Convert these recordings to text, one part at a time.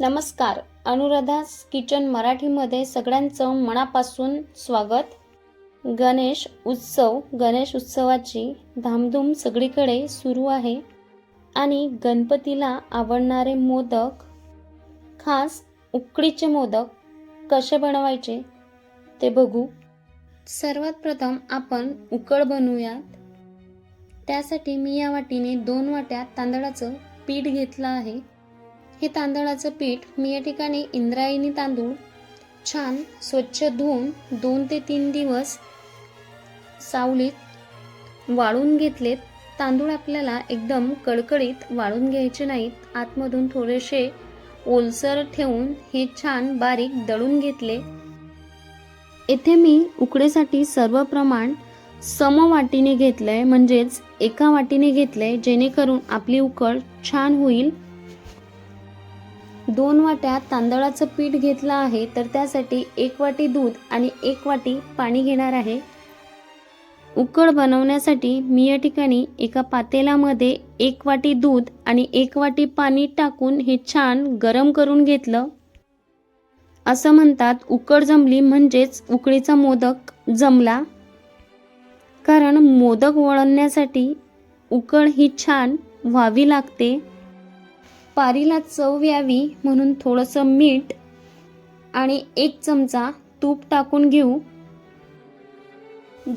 नमस्कार. अनुराधास किचन मराठीमध्ये सगळ्यांचं मनापासून स्वागत. गणेश उत्सव गणेश उत्सवाची धामधूम सगळीकडे सुरू आहे आणि गणपतीला आवडणारे मोदक खास उकडीचे मोदक कसे बनवायचे ते बघू. सर्वात प्रथम आपण उकड बनवूयात. त्यासाठी मी या वाटीने दोन वाट्या तांदळाचं पीठ घेतलं आहे. हे तांदळाचं पीठ मी या ठिकाणी इंद्रायणी तांदूळ छान स्वच्छ धुवून दोन ते तीन दिवस सावलीत वाळून घेतलेत. तांदूळ आपल्याला एकदम कडकडीत वाळून घ्यायचे नाहीत. आतमधून थोडेसे ओलसर ठेवून हे छान बारीक दळून घेतले. येथे मी उकडेसाठी सर्व प्रमाण सम वाटीने घेतलंय. म्हणजेच एका वाटीने घेतलंय जेणेकरून आपली उकड छान होईल. दोन वाट्या तांदळाचं पीठ घेतलं आहे तर त्यासाठी एक वाटी दूध आणि एक वाटी पाणी घेणार आहे. उकड बनवण्यासाठी मी या ठिकाणी एका पातेल्यामध्ये एक वाटी दूध आणि एक वाटी पाणी टाकून हे छान गरम करून घेतलं. असं म्हणतात उकड जमली म्हणजेच उकडीचा मोदक जमला. कारण मोदक वळणण्यासाठी उकड ही छान व्हावी लागते. पारीला चव यावी म्हणून थोडंसं मीठ आणि एक चमचा तूप टाकून घेऊ.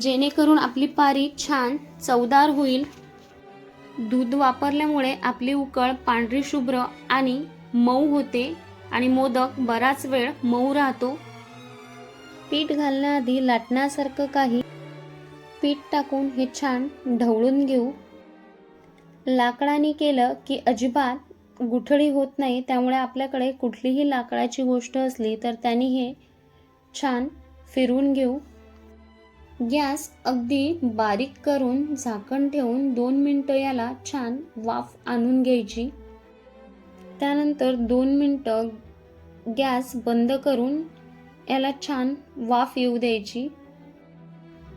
जेणेकरून आपली पारी छान चवदार होईल. दूध वापरल्यामुळे आपली उकळ पांढरी शुभ्र आणि मऊ होते आणि मोदक बराच वेळ मऊ राहतो. पीठ घालण्याआधी लाटण्यासारखं काही पीठ टाकून हे छान ढवळून घेऊ. लाकडाने केलं की अजिबात गुठळी होत नाही त्यामुळे आपल्याकडे कुठलीही लाकडाची गोष्ट असली तर त्यांनी हे छान फिरवून घेऊ. गॅस अगदी बारीक करून झाकण ठेवून दोन मिनटं याला छान वाफ आणून घ्यायची. त्यानंतर दोन मिनटं गॅस बंद करून याला छान वाफ येऊ द्यायची.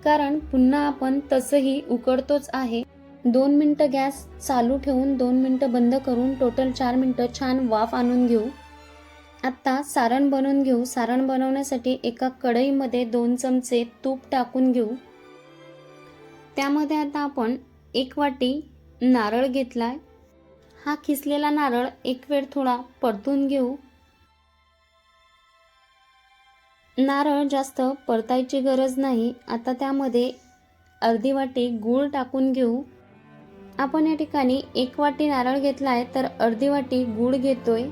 कारण पुन्हा आपण तसंही उकडतोच आहे. दोन मिनटं गॅस चालू ठेवून दोन मिनटं बंद करून टोटल चार मिनटं छान वाफ आणून घेऊ. आत्ता सारण बनवून घेऊ. सारण बनवण्यासाठी एका कढईमध्ये दोन चमचे तूप टाकून घेऊ. त्यामध्ये आता आपण एक वाटी नारळ घेतलाय. हा खिसलेला नारळ एक वेळ थोडा परतून घेऊ. नारळ जास्त परतायची गरज नाही. आता त्यामध्ये अर्धी वाटी गूळ टाकून घेऊ. आपण या ठिकाणी एक वाटी नारळ घेतला आहे तर अर्धी वाटी गूळ घेतोय.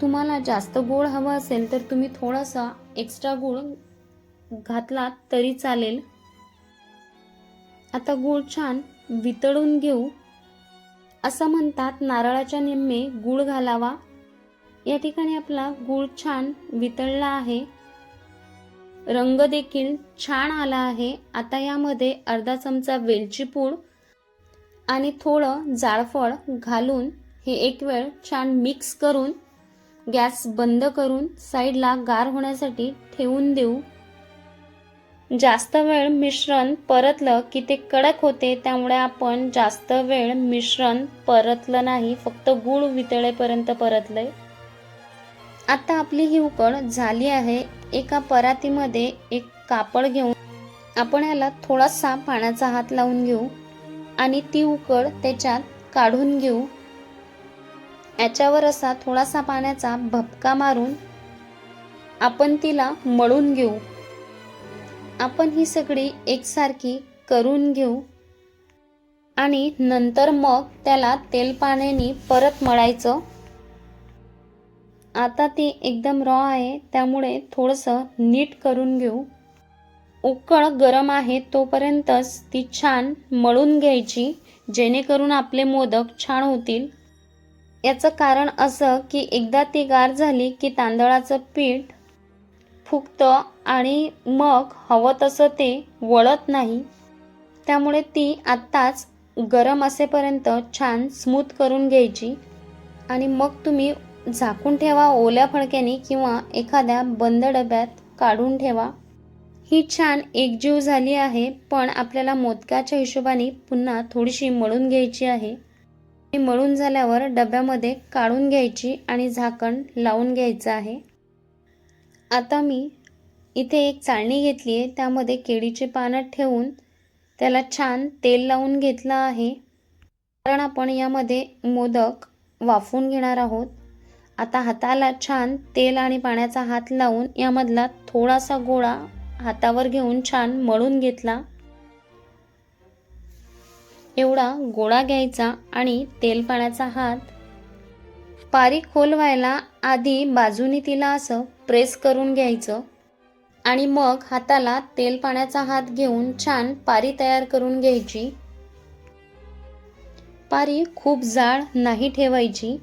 तुम्हाला जास्त गोड हवं असेल तर तुम्ही थोडासा एक्स्ट्रा गूळ घातलात तरी चालेल. आता गूळ छान वितळून घेऊ. असं म्हणतात नारळाच्या निम्मे गूळ घालावा. या ठिकाणी आपला गूळ छान वितळला आहे. रंग देखील छान आला आहे. आता यामध्ये अर्धा चमचा वेलची पूड आणि थोडं जाळफळ घालून हे एक वेळ छान मिक्स करून गॅस बंद करून साईडला गार होण्यासाठी ठेवून देऊ. जास्त वेळ मिश्रण परतलं की ते कडक होते त्यामुळे आपण जास्त वेळ मिश्रण परतलं नाही फक्त गूळ वितळेपर्यंत परतलंय. आता आपली ही उकड झाली आहे. एका परातीमध्ये एक कापड घेऊन आपण याला थोडासा पाण्याचा हात लावून घेऊ. आणि ती उकड त्याच्यात काढून घेऊ. याच्यावर असा थोडासा पाण्याचा भपका मारून आपण तिला मळून घेऊ. आपण ही सगळी एकसारखी करून घेऊ. आणि नंतर मग त्याला तेल पाण्याने परत मळायचं. आता ती एकदम रॉ आहे त्यामुळे थोडंसं नीट करून घेऊ. उकळ गरम आहे तोपर्यंतच ती छान मळून घ्यायची जेणेकरून आपले मोदक छान होतील. याचं कारण असं की एकदा ती गार झाली की तांदळाचं पीठ फुगतं आणि मग हवं तसं ते वळत नाही. त्यामुळे ती आत्ताच गरम असेपर्यंत छान स्मूथ करून घ्यायची आणि मग तुम्ही झाकून ठेवा ओल्या फडक्याने किंवा एखाद्या बंद डब्यात काढून ठेवा. ही छान एकजीव झाली आहे पण आपल्याला मोदकाच्या हिशोबाने पुन्हा थोडीशी मळून घ्यायची आहे. हे मळून झाल्यावर डब्यामध्ये काढून घ्यायची आणि झाकण लावून घ्यायचं आहे. आता मी इथे एक चाळणी घेतली आहे त्यामध्ये केळीचे पानं ठेवून त्याला छान तेल लावून घेतलं आहे. कारण आपण यामध्ये मोदक वाफून घेणार आहोत. आता हाताला छान तेल आणि पाण्याचा हात लावून यामधला थोडासा गोळा हातावर घेऊन छान मळून घेतला. एवढा गोळा घ्यायचा आणि तेल पाण्याचा हात पारी खोल व्हायला आधी बाजूनी तिला असं प्रेस करून घ्यायचं आणि मग हाताला तेल पाण्याचा हात घेऊन छान पारी तयार करून घ्यायची. पारी खूप जाड नाही ठेवायची.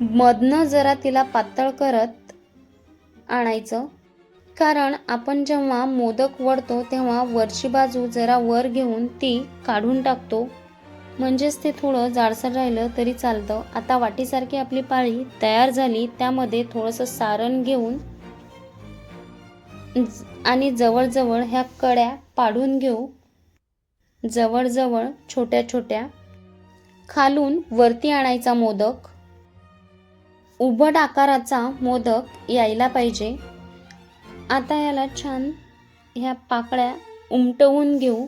मधनं जरा तिला पातळ करत आणायचं. कारण आपण जेव्हा मोदक वळतो तेव्हा वरची बाजू जरा वर घेऊन ती काढून टाकतो. म्हणजेच ते थोडं जाडसर राहिलं तरी चालतं. आता वाटीसारखी आपली पाळी तयार झाली त्यामध्ये थोडंसं सारण घेऊन ज- आणि जवळजवळ ह्या कड्या पाडून घेऊ. जवळजवळ छोट्या छोट्या. खालून वरती आणायचा मोदक. उभट आकाराचा मोदक यायला पाहिजे. आता याला छान ह्या पाकळ्या उमटवून घेऊ.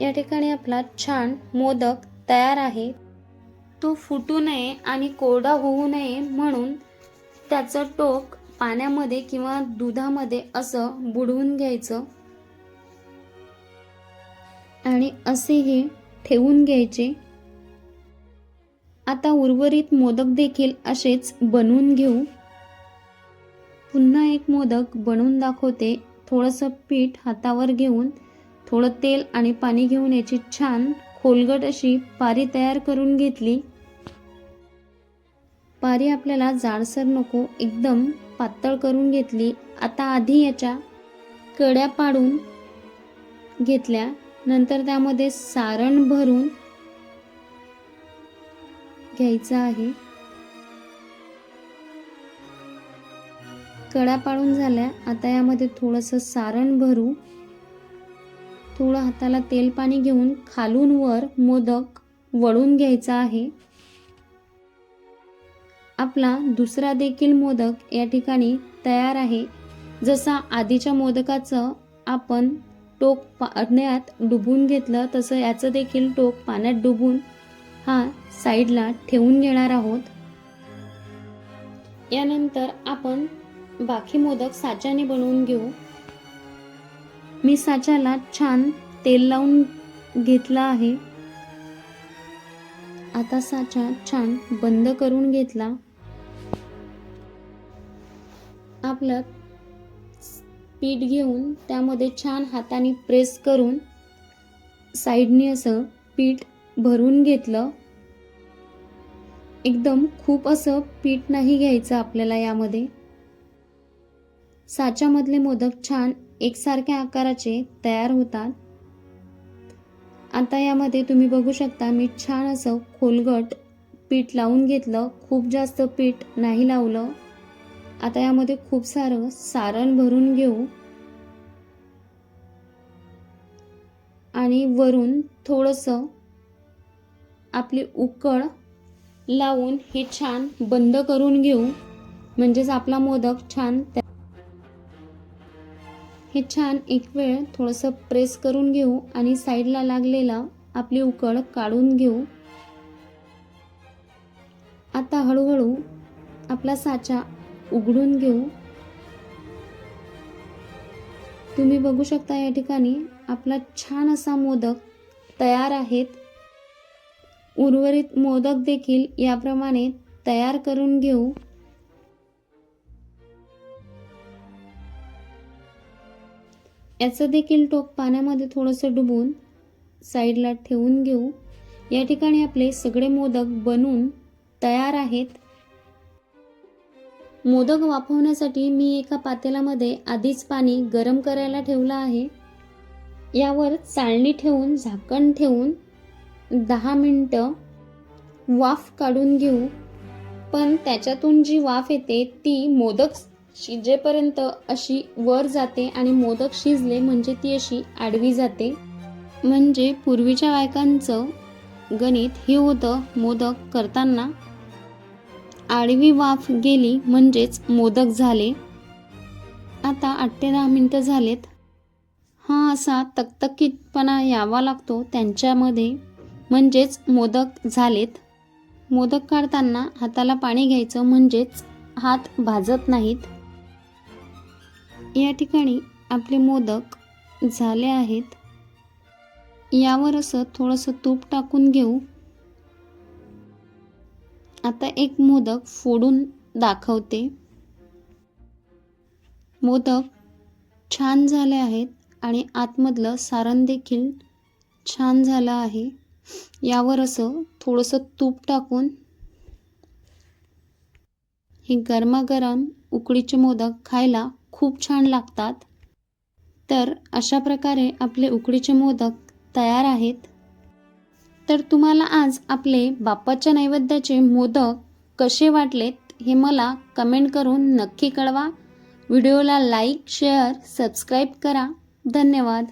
या ठिकाणी आपला छान मोदक तयार आहे. तो फुटू नये आणि कोरडा होऊ नये म्हणून त्याचं टोक पाण्यामध्ये किंवा दुधामध्ये असं बुडवून घ्यायचं. आणि असे हे ठेवून घ्यायचे. आता उर्वरित मोदक देखील असेच बनवून घेऊ. पुन्हा एक मोदक बनवून दाखवते. थोडंसं पीठ हातावर घेऊन थोडं तेल आणि पाणी घेऊन याची छान खोलगट अशी पारी तयार करून घेतली. पारी आपल्याला जाडसर नको एकदम पातळ करून घेतली. आता आधी याच्या कड्या पाडून घेतल्या. नंतर त्यामध्ये सारण भरून घ्यायचं आहे. कड्या पाडून झाल्या. आता यामध्ये थोडंसं सारण भरू. थोडं हाताला तेल पाणी घेऊन खालून वर मोदक वळून घ्यायचा आहे. आपला दुसरा देखील मोदक या ठिकाणी तयार आहे. जसा आधीच्या मोदकाचं आपण टोक पाण्यात डुबून घेतलं तसं याचं देखील टोक पाण्यात डुबून हा साईडला ठेवून घेणार आहोत. यानंतर आपण बाकी मोदक साच्याने बनवून घेऊ? मी साच्याला छान तेल लावून घेतला आहे. आता साचा छान बंद करून घेतला. आपलं पीठ घेऊन त्यामध्ये छान हाताने प्रेस करून साईडने असं पीठ भरून घेतलं. एकदम खूप असं पीठ नाही घ्यायचं आपल्याला यामध्ये. साच्यामधले मोदक छान एकसारख्या आकाराचे तयार होतात. आता यामध्ये तुम्ही बघू शकता मी छान असं खोलगट पीठ लावून घेतलं. खूप जास्त पीठ नाही लावलं. आता यामध्ये खूप सारं सारण भरून घेऊ. आणि वरून थोडंसं आपली उकळ लावून हे छान बंद करून घेऊ. म्हणजेच आपला मोदक छान त्या- हे छान एक वेळ थोडंसं प्रेस करून घेऊ आणि साईडला लागलेला आपली उकळ काढून घेऊ. आता हळूहळू आपला साचा उघडून घेऊ. तुम्ही बघू शकता या ठिकाणी आपला छान असा मोदक तयार आहेत. उर्वरित मोदक देखील याप्रमाणे तयार करून घेऊ. याचं देखील टोक पाण्यामध्ये थोडंसं डुबून साईडला ठेवून घेऊ. या ठिकाणी आपले सगळे मोदक बनून तयार आहेत. मोदक वाफवण्यासाठी मी एका पातेल्यामध्ये आधीच पाणी गरम करायला ठेवलं आहे. यावर चाळणी ठेवून झाकण ठेवून दहा मिनटं वाफ काढून घेऊ. पण त्याच्यातून जी वाफ येते ती मोदक शिजेपर्यंत अशी वर जाते आणि मोदक शिजले म्हणजे ती अशी आडवी जाते. म्हणजे पूर्वीच्या बायकांचं गणित हे होतं मोदक करताना. आडवी वाफ गेली म्हणजेच मोदक झाले. आता आठ ते दहा मिनटं झालेत. हा असा तकतकीतपणा यावा लागतो त्यांच्यामध्ये. म्हणजेच मोदक झालेत. मोदक काढताना हाताला पाणी घ्यायचं म्हणजेच हात भाजत नाहीत. या ठिकाणी आपले मोदक झाले आहेत. यावर असं थोडंसं तूप टाकून घेऊ. आता एक मोदक फोडून दाखवते. मोदक छान झाले आहेत आणि आतमधलं सारण देखील छान झालं आहे. यावर असं थोडंसं तूप टाकून हे गरमागरम उकडीचे मोदक खायला खूप छान लागतात. तर अशा प्रकारे आपले उकडीचे मोदक तयार आहेत. तर तुम्हाला आज आपले बाप्पाच्या नैवेद्याचे मोदक कसे वाटलेत हे मला कमेंट करून नक्की कळवा. व्हिडिओला लाईक शेअर सबस्क्राईब करा. धन्यवाद.